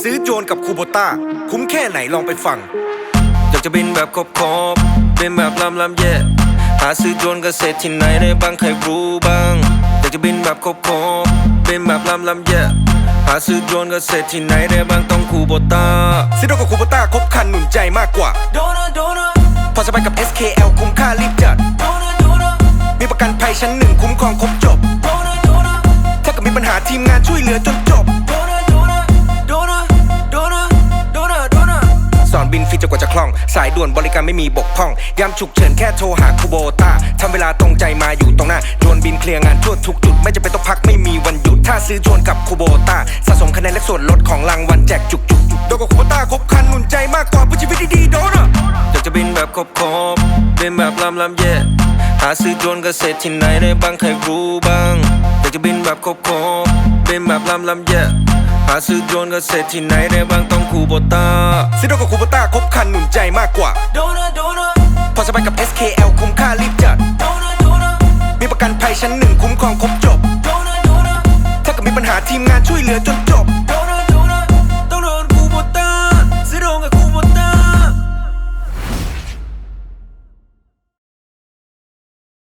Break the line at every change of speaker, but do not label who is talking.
ซื้อโจรกับคูโบต้า คุ้มแค่ไหนลองไปฟัง
อยากจะบินแบบครบครบบินแบบลำลำเย่หาซื้อโดรนเกษตรที่ไหนได้บ้างใครรู้บ้าง อยากจะบินแบบครบครบบินแบบลำลำเย่หาซื้อโดรนเกษตรที่ไหนได้บ้างต้องคูโบต้า
ซื้อโดรนกับคูโบต้าครบครันหนุนใจมากกว่า
โดนะโดนะ
พอจะไปกับ SKL คุ้มค่ารีบจัด
โดนะโดนะ
มีประกันภัยชั้นหนึ่งคุ้มครองครบจบ ปัญหาทีมงานช่วยเหลือจนจบ
โดนะโดนะโดนะโดนะโดนะโดนะ
สอนบินฟรีจนกว่าจะคล่อง สายด่วนบริการไม่มีบกพร่อง ยามฉุกเฉินแค่โทรหาคูโบต้าทำเวลาตรงใจมาอยู่ตรงหน้าดวนบินเคลียร์งานทั่วทุกจุด ไม่จะเป็นต้องพักไม่มีวันหยุด ถ้าซื้อชวนกับคูโบต้าสะสมคะแนนและส่วนลดของรางวัลแจกจุกจุกจุกโดนกับคูโบต้าครบครันหนุนใจมากกว่าเพื่อชีวิตดีๆโดนอะ
อยากจะบินแบบครบครบบินแบบลำลำเย่หาซื้อโดรนเกษตรที่ไหนได้บ้างใครรู้บ้าง อยากจะบินแบบครบครบบินแบบลำลำเย่หาซื้อโดรนเกษตรที่ไหนได้บ้างต้องคูโบต้า
ซื้อโดนกับคูโบต้าครบครันหนุนใจมากกว่า
โดนะโดนะ
พอจะไปกับ SKL คุ้มค่ารีบจัด
โดนะโดนะ
มีประกันภัยชั้นหนึ่งคุ้มครองครบจบ
โดนะโดนะ
ถ้าเกิดมีปัญหาทีมงานช่วยเหลือจนจบ